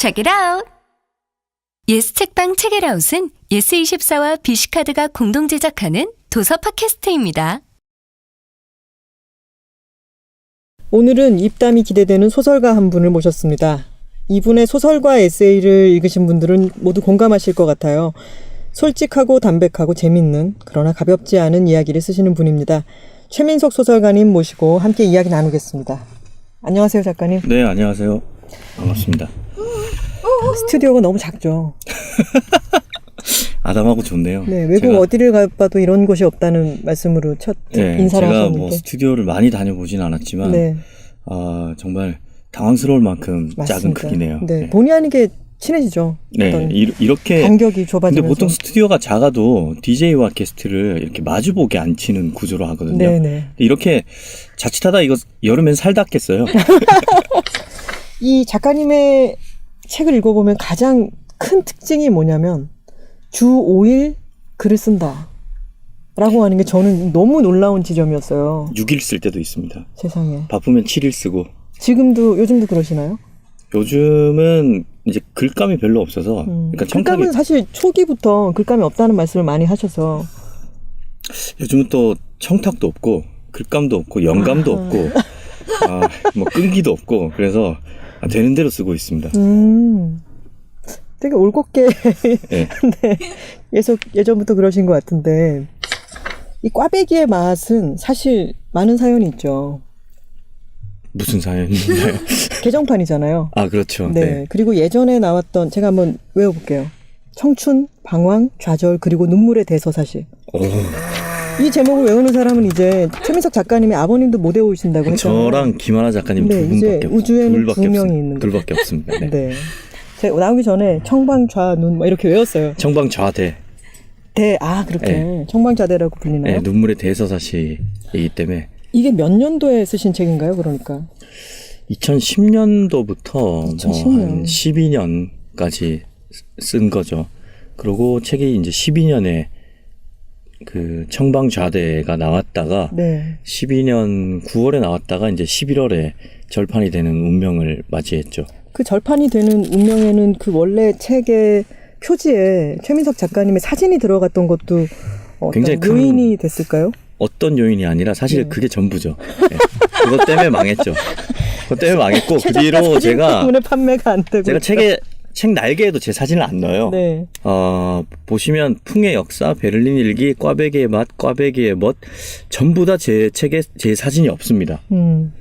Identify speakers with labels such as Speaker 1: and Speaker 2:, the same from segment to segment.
Speaker 1: Check it out! 예스 책방 책이라웃은 예스24와 비시카드가 공동 제작하는 도서 팟캐스트입니다.
Speaker 2: 오늘은 입담이 기대되는 소설가 한 분을 모셨습니다. 이분의 소설과 에세이를 읽으신 분들은 모두 공감하실 것 같아요. 솔직하고 담백하고 재밌는 그러나 가볍지 않은 이야기를 쓰시는 분입니다. 최민석 소설가님 모시고 함께 이야기 나누겠습니다. 안녕하세요, 작가님.
Speaker 3: 네, 안녕하세요. 반갑습니다.
Speaker 2: 스튜디오가 너무 작죠.
Speaker 3: 아담하고 좋네요.
Speaker 2: 네, 외국
Speaker 3: 제가,
Speaker 2: 어디를 가봐도 이런 곳이 없다는 말씀으로 첫
Speaker 3: 네,
Speaker 2: 인사를
Speaker 3: 제가
Speaker 2: 하셨는데.
Speaker 3: 뭐 스튜디오를 많이 다녀보진 않았지만,
Speaker 2: 네,
Speaker 3: 아, 정말 당황스러울 만큼 작은
Speaker 2: 맞습니다.
Speaker 3: 크기네요.
Speaker 2: 네, 본의 아니게 친해지죠.
Speaker 3: 네, 이, 이렇게.
Speaker 2: 간격이
Speaker 3: 근데
Speaker 2: 좁아지면서.
Speaker 3: 보통 스튜디오가 작아도 DJ와 게스트를 이렇게 마주보게 앉히는 구조로 하거든요.
Speaker 2: 네네.
Speaker 3: 근데 이렇게 자칫하다 이거 여름엔 살닿겠어요.
Speaker 2: 이 작가님의 책을 읽어보면 가장 큰 특징이 뭐냐면 주 5일 글을 쓴다. 라고 하는 게 저는 너무 놀라운 지점이었어요.
Speaker 3: 6일 쓸 때도 있습니다.
Speaker 2: 세상에.
Speaker 3: 바쁘면 7일 쓰고.
Speaker 2: 지금도, 요즘도 그러시나요?
Speaker 3: 요즘은 이제 글감이 별로 없어서,
Speaker 2: 음.
Speaker 3: 그러니까 청탁이
Speaker 2: 글감은 사실 초기부터 글감이 없다는 말씀을 많이 하셔서.
Speaker 3: 요즘은 또 청탁도 없고 글감도 없고 영감도
Speaker 2: 아하.
Speaker 3: 없고 아, 뭐 끈기도 없고 그래서 아, 되는 대로 쓰고 있습니다.
Speaker 2: 음. 되게 올곧게.
Speaker 3: 예.
Speaker 2: 네. 예속, 예전부터 그러신 것 같은데. 이 꽈배기의 맛은 사실 많은 사연이 있죠.
Speaker 3: 무슨 사연인가요?
Speaker 2: 개정판이잖아요.
Speaker 3: 아 그렇죠.
Speaker 2: 네.
Speaker 3: 네.
Speaker 2: 그리고 예전에 나왔던 제가 한번 외워볼게요. 청춘, 방황, 좌절, 그리고 눈물의 대서사시.
Speaker 3: 오,
Speaker 2: 이 제목을 외우는 사람은 이제 최민석 작가님의 아버님도 못 외우신다고 했잖아요.
Speaker 3: 저랑 김하나 작가님
Speaker 2: 네,
Speaker 3: 두 분밖에 없-
Speaker 2: 우주에는 두 명이
Speaker 3: 없습니다.
Speaker 2: 있는
Speaker 3: 둘밖에 없습니다. 네.
Speaker 2: 네. 제가 나오기 전에 청방좌눈 뭐 이렇게 외웠어요.
Speaker 3: 청방 좌대,
Speaker 2: 대, 아 그렇게 청방좌대라고 불리나요?
Speaker 3: 네, 눈물의 대서사시이기 때문에
Speaker 2: 이게 몇 년도에 쓰신 책인가요? 그러니까
Speaker 3: 2010년도부터
Speaker 2: 2010 년.
Speaker 3: 뭐한 12년까지 쓴 거죠. 그리고 책이 이제 12년에 그 청방좌대가 나왔다가
Speaker 2: 네.
Speaker 3: 12년 9월에 나왔다가 이제 11월에 절판이 되는 운명을 맞이했죠.
Speaker 2: 그 절판이 되는 운명에는 그 원래 책의 표지에 최민석 작가님의 사진이 들어갔던 것도
Speaker 3: 굉장히 큰-
Speaker 2: 요인이 됐을까요?
Speaker 3: 어떤 요인이 아니라 사실
Speaker 2: 네.
Speaker 3: 그게 전부죠. 네. 그것 때문에 망했죠. 그것 때문에 망했고 그 뒤로 제가 제가. 책에 책 날개에도 제 사진을 안 넣어요.
Speaker 2: 네.
Speaker 3: 어, 보시면 풍의 역사, 베를린 일기, 꽈배기의 맛, 꽈배기의 멋 전부 다 제 책에 제 사진이 없습니다.
Speaker 2: 음.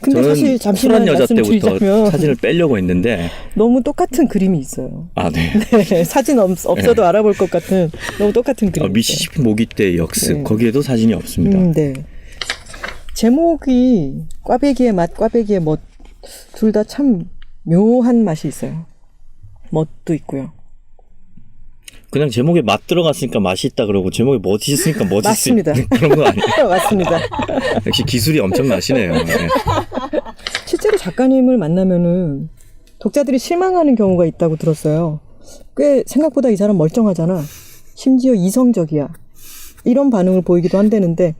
Speaker 2: 근데
Speaker 3: 저는
Speaker 2: 사실 잠시만
Speaker 3: 여자 때부터
Speaker 2: 말씀드리자면
Speaker 3: 사진을 빼려고 했는데
Speaker 2: 너무 똑같은 그림이 있어요.
Speaker 3: 아 네.
Speaker 2: 네, 사진 없, 없어도 알아볼 것 같은 너무 똑같은 그림이
Speaker 3: 어, 미시시피 모기 때 역습
Speaker 2: 네.
Speaker 3: 거기에도 사진이 없습니다.
Speaker 2: 음, 네. 제목이 꽈배기의 맛, 꽈배기의 멋 둘 다 참 묘한 맛이 있어요. 멋도 있고요.
Speaker 3: 그냥 제목에 맛 들어갔으니까 맛이 있다 그러고 제목에 멋이 있으니까 멋이
Speaker 2: 맞습니다.
Speaker 3: 있 그런 거 아니에요?
Speaker 2: 맞습니다.
Speaker 3: 역시 기술이 엄청나시네요. 네.
Speaker 2: 실제로 작가님을 만나면은 독자들이 실망하는 경우가 있다고 들었어요. 꽤 생각보다 이 사람 멀쩡하잖아. 심지어 이성적이야. 이런 반응을 보이기도 한다는데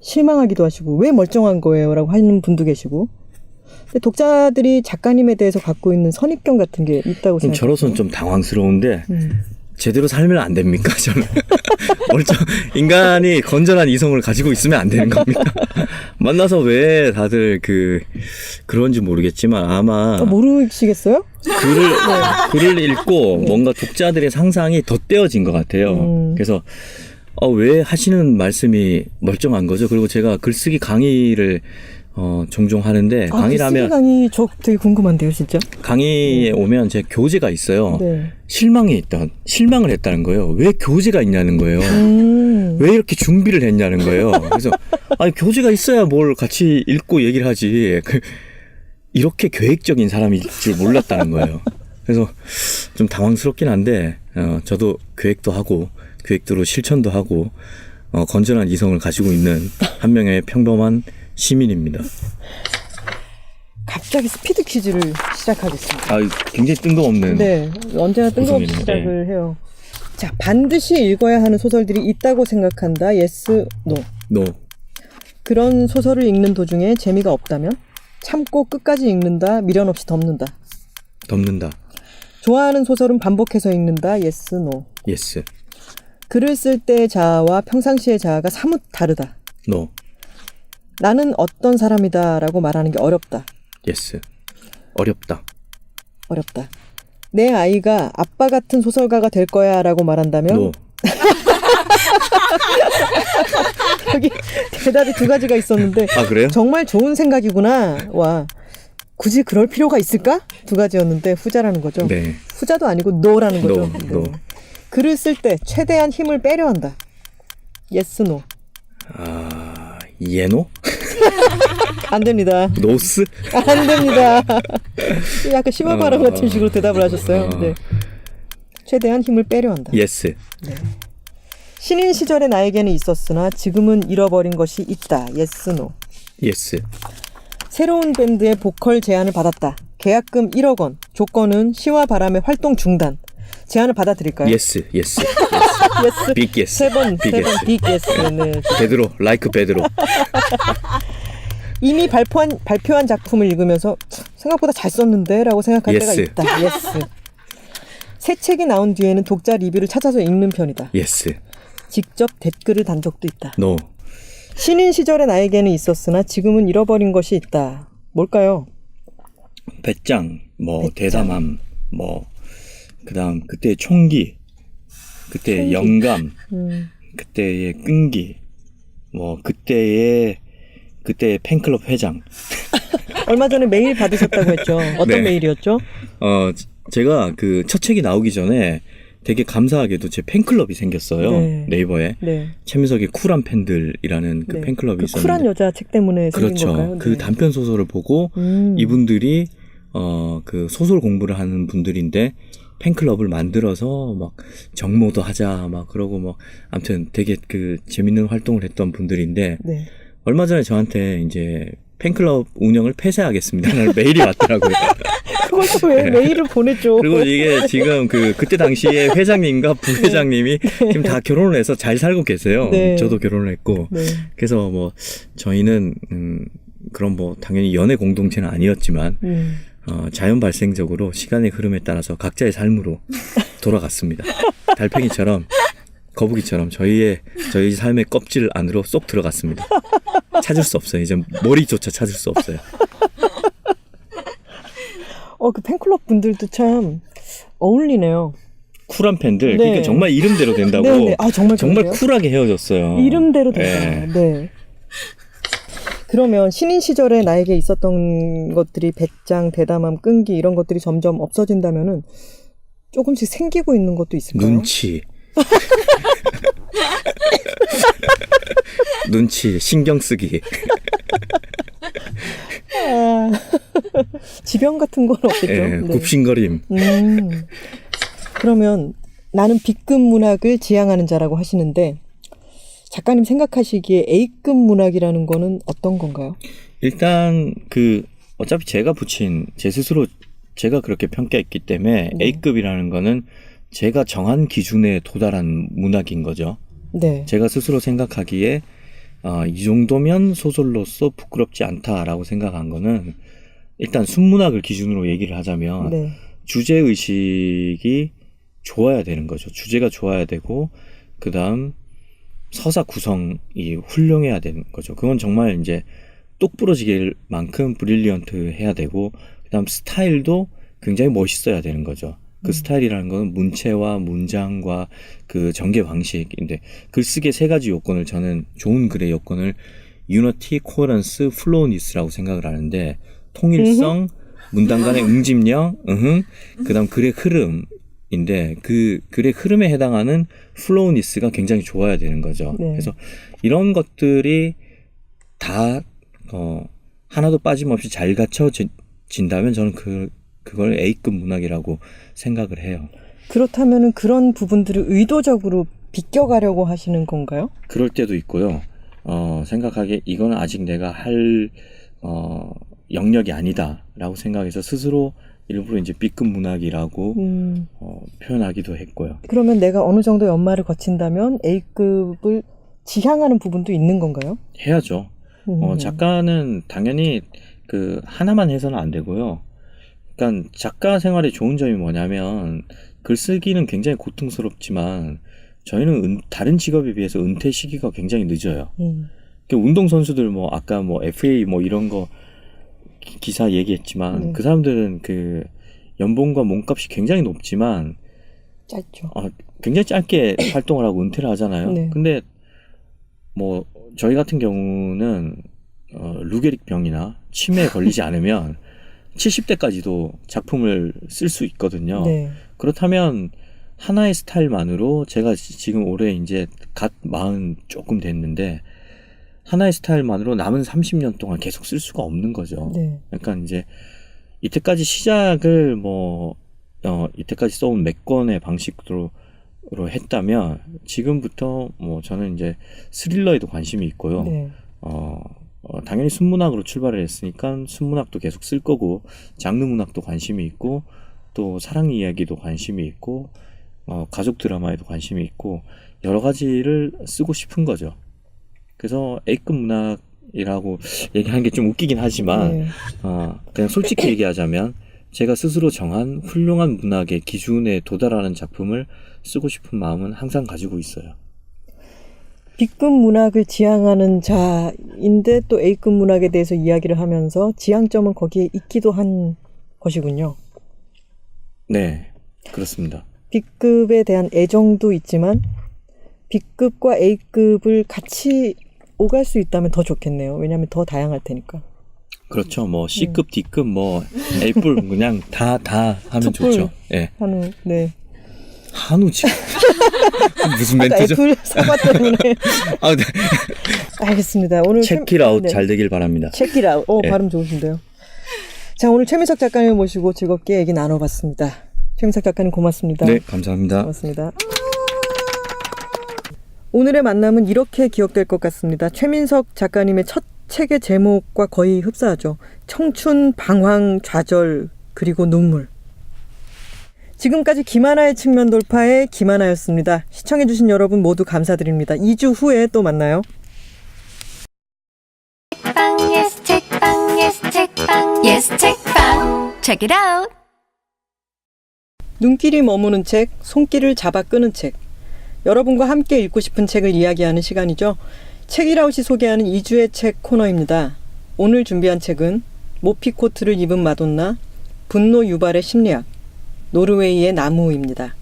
Speaker 2: 실망하기도 하시고 왜 멀쩡한 거예요라고 하는 분도 계시고. 근데 독자들이 작가님에 대해서 갖고 있는 선입견 같은 게 있다고 생각해요.
Speaker 3: 저로서는 좀 당황스러운데
Speaker 2: 음.
Speaker 3: 제대로 살면 안 됩니까? 저는 멀쩡 인간이 건전한 이성을 가지고 있으면 안 되는 겁니까? 만나서 왜 다들 그 그런지 모르겠지만 아마
Speaker 2: 어, 모르시겠어요?
Speaker 3: 글을 글을 읽고 뭔가 독자들의 상상이 덧대어진 것 같아요.
Speaker 2: 음.
Speaker 3: 그래서 어, 왜 하시는 말씀이 멀쩡한 거죠? 그리고 제가 글쓰기 강의를 어, 종종 하는데
Speaker 2: 아,
Speaker 3: 강의를
Speaker 2: 그
Speaker 3: 하면
Speaker 2: 강의 저 되게 궁금한데요, 진짜.
Speaker 3: 강의에 오면 제 교재가 있어요.
Speaker 2: 네.
Speaker 3: 실망이 있다. 실망을 했다는 거예요. 왜 교재가 있냐는 거예요.
Speaker 2: 음.
Speaker 3: 왜 이렇게 준비를 했냐는 거예요. 그래서 아니 교재가 있어야 뭘 같이 읽고 얘기를 하지. 그, 이렇게 계획적인 사람일 줄 몰랐다는 거예요. 그래서 좀 당황스럽긴 한데 어, 저도 계획도 하고 계획대로 실천도 하고 어, 건전한 이성을 가지고 있는 한 명의 평범한 시민입니다.
Speaker 2: 갑자기 스피드 퀴즈를 시작하겠습니다.
Speaker 3: 아 굉장히 뜬금없는
Speaker 2: 네, 언제나 뜬금없이
Speaker 3: 무슨
Speaker 2: 시작을 해요. 자, 반드시 읽어야 하는 소설들이 있다고 생각한다. yes, no.
Speaker 3: 노
Speaker 2: 그런 소설을 읽는 도중에 재미가 없다면 참고 끝까지 읽는다. 미련 없이 덮는다.
Speaker 3: 덮는다.
Speaker 2: 좋아하는 소설은 반복해서 읽는다. 예스 노.
Speaker 3: 예스.
Speaker 2: 글을 쓸때 자아와 평상시의 자아가 사뭇 다르다.
Speaker 3: 노.
Speaker 2: 나는 어떤 사람이다라고 말하는 게 어렵다.
Speaker 3: 예스. 어렵다.
Speaker 2: 어렵다. 내 아이가 아빠 같은 소설가가 될 거야라고 말한다면
Speaker 3: 노.
Speaker 2: 여기 대답이 두 가지가 있었는데
Speaker 3: 아 그래요?
Speaker 2: 정말 좋은 생각이구나. 와. 굳이 그럴 필요가 있을까? 두 가지였는데 후자라는 거죠.
Speaker 3: 네.
Speaker 2: 후자도 아니고 노라는 거죠.
Speaker 3: 노, 노.
Speaker 2: 네. 글을 쓸 때 최대한 힘을 빼려 한다. 예스 노.
Speaker 3: 아 예노?
Speaker 2: 안 됩니다.
Speaker 3: 노스?
Speaker 2: 안 됩니다. 약간 발음
Speaker 3: 어.
Speaker 2: 같은 식으로 대답을 하셨어요.
Speaker 3: 어.
Speaker 2: 네. 최대한 힘을 빼려 한다.
Speaker 3: 예스.
Speaker 2: 신인 시절의 나에게는 있었으나 지금은 잃어버린 것이 있다. 예스 노.
Speaker 3: 예스.
Speaker 2: 새로운 밴드의 보컬 제안을 받았다. 계약금 1억 원. 조건은 시와 바람의 활동 중단. 제안을 받아들일까요?
Speaker 3: 예스. 예스.
Speaker 2: 예스.
Speaker 3: 빅 예스.
Speaker 2: 세 번,
Speaker 3: 빅
Speaker 2: 세 번,
Speaker 3: 예스.
Speaker 2: 빅 예스. 네.
Speaker 3: 베드로. 라이크 베드로.
Speaker 2: 이미 발표한, 발표한 작품을 읽으면서 생각보다 잘 썼는데? 라고 생각할
Speaker 3: 예스.
Speaker 2: 때가 있다. 예스. 새 책이 나온 뒤에는 독자 리뷰를 찾아서 읽는 편이다.
Speaker 3: 예스.
Speaker 2: 직접 댓글을 단 적도 있다.
Speaker 3: 노.
Speaker 2: 신인 시절의 나에게는 있었으나 지금은 잃어버린 것이 있다. 뭘까요?
Speaker 3: 배짱, 뭐
Speaker 2: 배짱.
Speaker 3: 대담함, 뭐 그다음 그때의 총기, 그때의
Speaker 2: 총기.
Speaker 3: 영감,
Speaker 2: 음,
Speaker 3: 그때의 끈기, 뭐 그때의 그때의 팬클럽 회장.
Speaker 2: 얼마 전에 메일 받으셨다고 했죠. 어떤
Speaker 3: 네.
Speaker 2: 메일이었죠?
Speaker 3: 어 제가 그 첫 책이 나오기 전에 되게 감사하게도 제 팬클럽이 생겼어요
Speaker 2: 네.
Speaker 3: 네이버에
Speaker 2: 네.
Speaker 3: 최민석의 쿨한 팬들이라는 그
Speaker 2: 네.
Speaker 3: 팬클럽이
Speaker 2: 그
Speaker 3: 있었는데
Speaker 2: 쿨한 여자 책 때문에 생긴
Speaker 3: 그렇죠.
Speaker 2: 걸까요?
Speaker 3: 그
Speaker 2: 네.
Speaker 3: 단편 소설을 보고
Speaker 2: 음.
Speaker 3: 이분들이 어 그 소설 공부를 하는 분들인데 팬클럽을 만들어서 막 정모도 하자 막 그러고 뭐 아무튼 되게 그 재밌는 활동을 했던 분들인데
Speaker 2: 네.
Speaker 3: 얼마 전에 저한테 이제 팬클럽 운영을 폐쇄하겠습니다라는 메일이 왔더라고요.
Speaker 2: 그걸 또왜
Speaker 3: 네.
Speaker 2: 메일을 보내줘?
Speaker 3: 그리고 이게 지금 그 그때 당시에 회장님과 부회장님이 지금 다 결혼을 해서 잘 살고 계세요.
Speaker 2: 네.
Speaker 3: 저도 결혼을 했고
Speaker 2: 네.
Speaker 3: 그래서 뭐 저희는 음 그런 뭐 당연히 연애 공동체는 아니었지만
Speaker 2: 음.
Speaker 3: 어, 자연 발생적으로 시간의 흐름에 따라서 각자의 삶으로 돌아갔습니다. 달팽이처럼 거북이처럼 저희의 저희 삶의 껍질 안으로 쏙 들어갔습니다. 찾을 수 없어요. 이제 머리조차 찾을 수 없어요.
Speaker 2: 어, 그 팬클럽 분들도 참 어울리네요.
Speaker 3: 쿨한 팬들
Speaker 2: 네.
Speaker 3: 그러니까 정말 이름대로 된다고
Speaker 2: 네, 네. 아, 정말
Speaker 3: 정말
Speaker 2: 그러세요?
Speaker 3: 쿨하게 헤어졌어요.
Speaker 2: 이름대로
Speaker 3: 네.
Speaker 2: 됐어요. 네. 그러면 신인 시절에 나에게 있었던 것들이 배짱, 대담함, 끈기 이런 것들이 점점 없어진다면은 조금씩 생기고 있는 것도 있을까요?
Speaker 3: 눈치. 눈치, 신경 쓰기.
Speaker 2: 아, 지병 같은 건 없겠죠.
Speaker 3: 예,
Speaker 2: 네.
Speaker 3: 굽신거림.
Speaker 2: 음. 그러면 나는 B급 문학을 지향하는 자라고 하시는데 작가님 생각하시기에 A급 문학이라는 거는 어떤 건가요?
Speaker 3: 일단 그 어차피 제가 붙인 제 스스로 제가 그렇게 평가했기 때문에
Speaker 2: 네.
Speaker 3: A급이라는 거는 제가 정한 기준에 도달한 문학인 거죠.
Speaker 2: 네.
Speaker 3: 제가 스스로 생각하기에 아, 이 정도면 소설로서 부끄럽지 않다라고 생각한 거는 일단 순문학을 기준으로 얘기를 하자면
Speaker 2: 네.
Speaker 3: 주제 의식이 좋아야 되는 거죠. 주제가 좋아야 되고 그다음 서사 구성이 훌륭해야 되는 거죠. 그건 정말 이제 똑 부러지길 만큼 브릴리언트 해야 되고 그다음 스타일도 굉장히 멋있어야 되는 거죠. 그
Speaker 2: 음.
Speaker 3: 스타일이라는 건 문체와 문장과 그 전개 방식인데 글쓰기의 세 가지 요건을 저는 좋은 글의 요건을 유니티, 코어런스, 플로우니스라고 생각을 하는데 통일성, 문단 간의 응집력, 으흥, 그다음 글의 흐름 인데 그 글의 흐름에 해당하는 플로우니스가 굉장히 좋아야 되는 거죠.
Speaker 2: 네.
Speaker 3: 그래서 이런 것들이 다 어, 하나도 빠짐없이 잘 갖춰진다면 저는 그 그걸 A급 문학이라고 생각을 해요.
Speaker 2: 그렇다면은 그런 부분들을 의도적으로 비껴가려고 하시는 건가요?
Speaker 3: 그럴 때도 있고요. 어, 생각하기에 이건 아직 내가 할, 어, 영역이 아니다라고 생각해서 스스로 일부러 이제 B급 문학이라고
Speaker 2: 음,
Speaker 3: 어, 표현하기도 했고요.
Speaker 2: 그러면 내가 어느 정도 연말을 거친다면 A급을 지향하는 부분도 있는 건가요?
Speaker 3: 해야죠.
Speaker 2: 음.
Speaker 3: 어, 작가는 당연히 그 하나만 해서는 안 되고요. 그러니까 작가 생활의 좋은 점이 뭐냐면 글쓰기는 굉장히 고통스럽지만 저희는 은- 다른 직업에 비해서 은퇴 시기가 굉장히 늦어요.
Speaker 2: 음.
Speaker 3: 그 운동 선수들 뭐 아까 뭐 FA 뭐 이런 거 기- 기사 얘기했지만
Speaker 2: 네.
Speaker 3: 그 사람들은 그 연봉과 몸값이 굉장히 높지만
Speaker 2: 짧죠.
Speaker 3: 아, 굉장히 짧게 활동을 하고 은퇴를 하잖아요.
Speaker 2: 네.
Speaker 3: 근데 뭐 저희 같은 경우는 어, 루게릭 병이나 치매에 걸리지 않으면 70대까지도 작품을 쓸 수 있거든요.
Speaker 2: 네.
Speaker 3: 그렇다면 하나의 스타일만으로 제가 지- 지금 올해 이제 갓 마흔 조금 됐는데 하나의 스타일만으로 남은 30년 동안 계속 쓸 수가 없는 거죠.
Speaker 2: 네.
Speaker 3: 약간 이제 이때까지 시작을 뭐 어, 이때까지 써온 몇 권의 방식으로 로 했다면 지금부터 뭐 저는 이제 스릴러에도 관심이 있고요.
Speaker 2: 네.
Speaker 3: 어, 어, 당연히 순문학으로 출발을 했으니까 순문학도 계속 쓸 거고 장르 문학도 관심이 있고 또 사랑 이야기도 관심이 있고 어, 가족 드라마에도 관심이 있고 여러 가지를 쓰고 싶은 거죠. 그래서 A급 문학이라고 얘기하는 게 좀 웃기긴 하지만
Speaker 2: 네.
Speaker 3: 어, 그냥 솔직히 얘기하자면 제가 스스로 정한 훌륭한 문학의 기준에 도달하는 작품을 쓰고 싶은 마음은 항상 가지고 있어요.
Speaker 2: B급 문학을 지향하는 자인데 또 A급 문학에 대해서 이야기를 하면서 지향점은 거기에 있기도 한 것이군요.
Speaker 3: 네, 그렇습니다.
Speaker 2: B급에 대한 애정도 있지만 B급과 A급을 같이 오갈 수 있다면 더 좋겠네요. 왜냐하면 더 다양할 테니까.
Speaker 3: 그렇죠. 뭐 C급, D급, 뭐 A뿔 그냥 다 다 하면
Speaker 2: 툭불.
Speaker 3: 좋죠. 예.
Speaker 2: 한우, 네.
Speaker 3: 한우 지금 무슨
Speaker 2: 아까
Speaker 3: 멘트죠?
Speaker 2: 애플 사과 때문에.
Speaker 3: 아, 네.
Speaker 2: 알겠습니다. 오늘
Speaker 3: 체키라웃
Speaker 2: 네.
Speaker 3: 잘 되길 바랍니다.
Speaker 2: 체키라웃. 어,
Speaker 3: 네.
Speaker 2: 발음 좋으신데요. 자, 오늘 최민석 작가님 모시고 즐겁게 얘기 나눠봤습니다. 최민석 작가님 고맙습니다.
Speaker 3: 네, 감사합니다.
Speaker 2: 고맙습니다. 오늘의 만남은 이렇게 기억될 것 같습니다. 최민석 작가님의 첫 책의 제목과 거의 흡사하죠. 청춘, 방황, 좌절, 그리고 눈물. 지금까지 김하나의 측면 돌파의 김하나였습니다. 시청해주신 여러분 모두 감사드립니다. 2주 후에 또 만나요.
Speaker 1: 책방 예스 책방 예스 책방 예스 책방 Check it out.
Speaker 2: 눈길이 머무는 책, 손길을 잡아 끄는 책. 여러분과 함께 읽고 싶은 책을 이야기하는 시간이죠. 책이라웃이 소개하는 2주의 책 코너입니다. 오늘 준비한 책은 모피 코트를 입은 마돈나, 분노 유발의 심리학, 노르웨이의 나무입니다.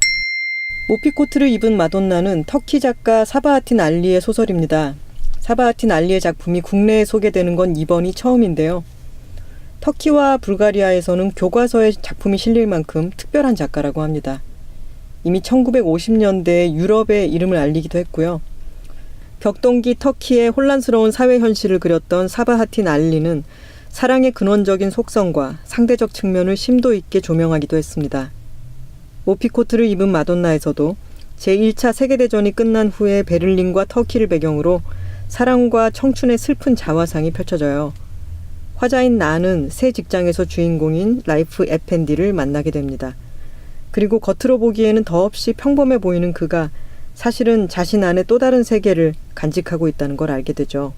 Speaker 2: 모피 코트를 입은 마돈나는 터키 작가 사바하틴 알리의 소설입니다. 사바하틴 알리의 작품이 국내에 소개되는 건 이번이 처음인데요. 터키와 불가리아에서는 교과서에 작품이 실릴 만큼 특별한 작가라고 합니다. 이미 1950년대에 유럽의 이름을 알리기도 했고요. 벽동기 터키의 혼란스러운 사회 현실을 그렸던 사바하틴 알리는 사랑의 근원적인 속성과 상대적 측면을 심도 있게 조명하기도 했습니다. 모피코트를 입은 마돈나에서도 제1차 세계대전이 끝난 후에 베를린과 터키를 배경으로 사랑과 청춘의 슬픈 자화상이 펼쳐져요. 화자인 나는 새 직장에서 주인공인 라이프 에펜디를 만나게 됩니다. 그리고 겉으로 보기에는 더없이 평범해 보이는 그가 사실은 자신 안에 또 다른 세계를 간직하고 있다는 걸 알게 되죠.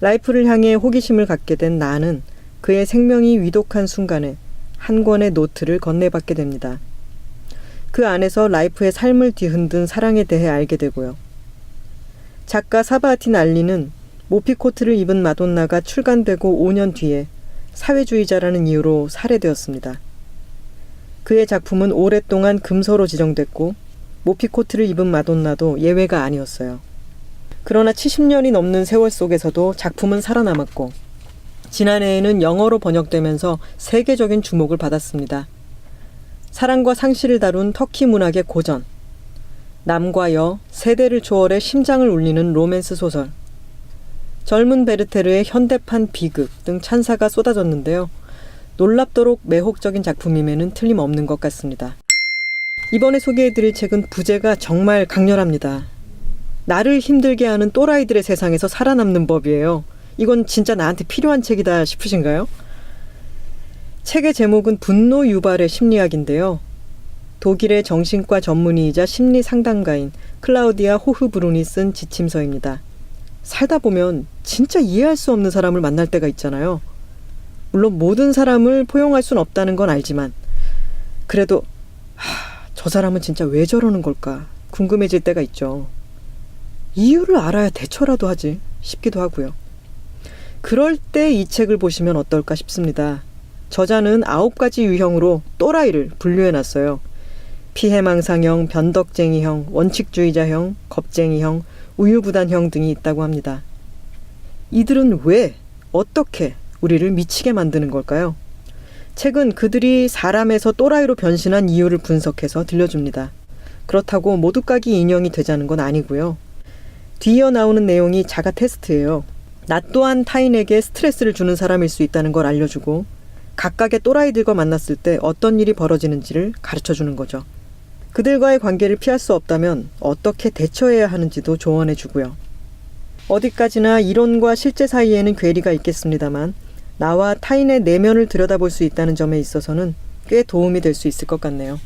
Speaker 2: 라이프를 향해 호기심을 갖게 된 나는 그의 생명이 위독한 순간에 한 권의 노트를 건네받게 됩니다. 그 안에서 라이프의 삶을 뒤흔든 사랑에 대해 알게 되고요. 작가 사바하틴 알리는 모피 코트를 입은 마돈나가 출간되고 5년 뒤에 사회주의자라는 이유로 살해되었습니다. 그의 작품은 오랫동안 금서로 지정됐고 모피코트를 입은 마돈나도 예외가 아니었어요. 그러나 70년이 넘는 세월 속에서도 작품은 살아남았고 지난해에는 영어로 번역되면서 세계적인 주목을 받았습니다. 사랑과 상실을 다룬 터키 문학의 고전, 남과 여, 세대를 초월해 심장을 울리는 로맨스 소설, 젊은 베르테르의 현대판 비극 등 찬사가 쏟아졌는데요. 놀랍도록 매혹적인 작품임에는 틀림없는 것 같습니다. 이번에 소개해드릴 책은 부제가 정말 강렬합니다. 나를 힘들게 하는 또라이들의 세상에서 살아남는 법이에요. 이건 진짜 나한테 필요한 책이다 싶으신가요? 책의 제목은 분노 유발의 심리학인데요. 독일의 정신과 전문의이자 심리 상담가인 클라우디아 호흐브룬이 쓴 지침서입니다. 살다 보면 진짜 이해할 수 없는 사람을 만날 때가 있잖아요. 물론 모든 사람을 포용할 순 없다는 건 알지만 그래도 하, 저 사람은 진짜 왜 저러는 걸까 궁금해질 때가 있죠. 이유를 알아야 대처라도 하지 싶기도 하고요. 그럴 때 이 책을 보시면 어떨까 싶습니다. 저자는 아홉 가지 유형으로 또라이를 분류해 놨어요. 피해망상형, 변덕쟁이형, 원칙주의자형, 겁쟁이형, 우유부단형 등이 있다고 합니다. 이들은 왜, 어떻게 우리를 미치게 만드는 걸까요? 책은 그들이 사람에서 또라이로 변신한 이유를 분석해서 들려줍니다. 그렇다고 모두까기 인형이 되자는 건 아니고요. 뒤이어 나오는 내용이 자가 테스트예요. 나 또한 타인에게 스트레스를 주는 사람일 수 있다는 걸 알려주고 각각의 또라이들과 만났을 때 어떤 일이 벌어지는지를 가르쳐 주는 거죠. 그들과의 관계를 피할 수 없다면 어떻게 대처해야 하는지도 조언해 주고요. 어디까지나 이론과 실제 사이에는 괴리가 있겠습니다만 나와 타인의 내면을 들여다볼 수 있다는 점에 있어서는 꽤 도움이 될 수 있을 것 같네요.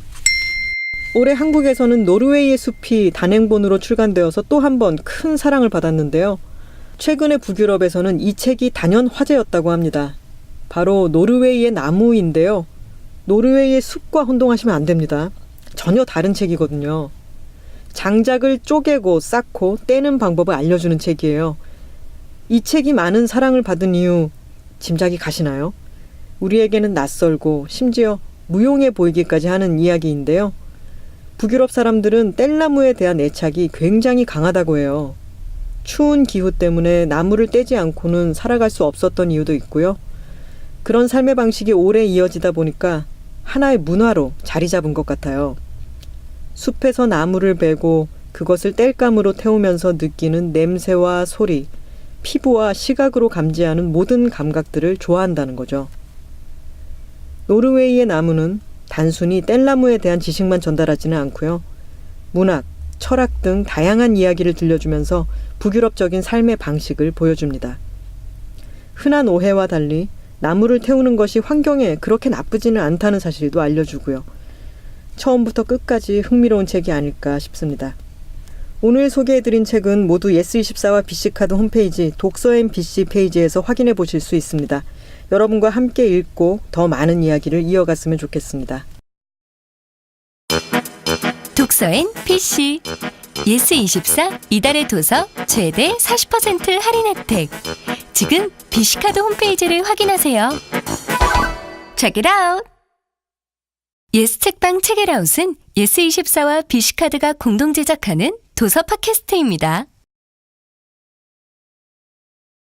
Speaker 2: 올해 한국에서는 노르웨이의 숲이 단행본으로 출간되어서 또 한 번 큰 사랑을 받았는데요. 최근에 북유럽에서는 이 책이 단연 화제였다고 합니다. 바로 노르웨이의 나무인데요. 노르웨이의 숲과 혼동하시면 안 됩니다. 전혀 다른 책이거든요. 장작을 쪼개고 쌓고 떼는 방법을 알려주는 책이에요. 이 책이 많은 사랑을 받은 이유 짐작이 가시나요? 우리에게는 낯설고 심지어 무용해 보이기까지 하는 이야기인데요. 북유럽 사람들은 뗄나무에 대한 애착이 굉장히 강하다고 해요. 추운 기후 때문에 나무를 떼지 않고는 살아갈 수 없었던 이유도 있고요. 그런 삶의 방식이 오래 이어지다 보니까 하나의 문화로 자리 잡은 것 같아요. 숲에서 나무를 베고 그것을 땔감으로 태우면서 느끼는 냄새와 소리, 피부와 시각으로 감지하는 모든 감각들을 좋아한다는 거죠. 노르웨이의 나무는 단순히 뗄나무에 대한 지식만 전달하지는 않고요. 문학, 철학 등 다양한 이야기를 들려주면서 북유럽적인 삶의 방식을 보여줍니다. 흔한 오해와 달리 나무를 태우는 것이 환경에 그렇게 나쁘지는 않다는 사실도 알려주고요. 처음부터 끝까지 흥미로운 책이 아닐까 싶습니다. 오늘 소개해드린 책은 모두 예스24와 BC카드 홈페이지 독서앤 BC 페이지에서 확인해 보실 수 있습니다. 여러분과 함께 읽고 더 많은 이야기를 이어갔으면 좋겠습니다.
Speaker 1: 독서엔 PC 예스24 이달의 도서 최대 40% 할인 혜택 지금 비시카드 홈페이지를 확인하세요 Check it out! 예스 책방 책이라웃은 예스24와 비시카드가 공동 제작하는 도서 팟캐스트입니다.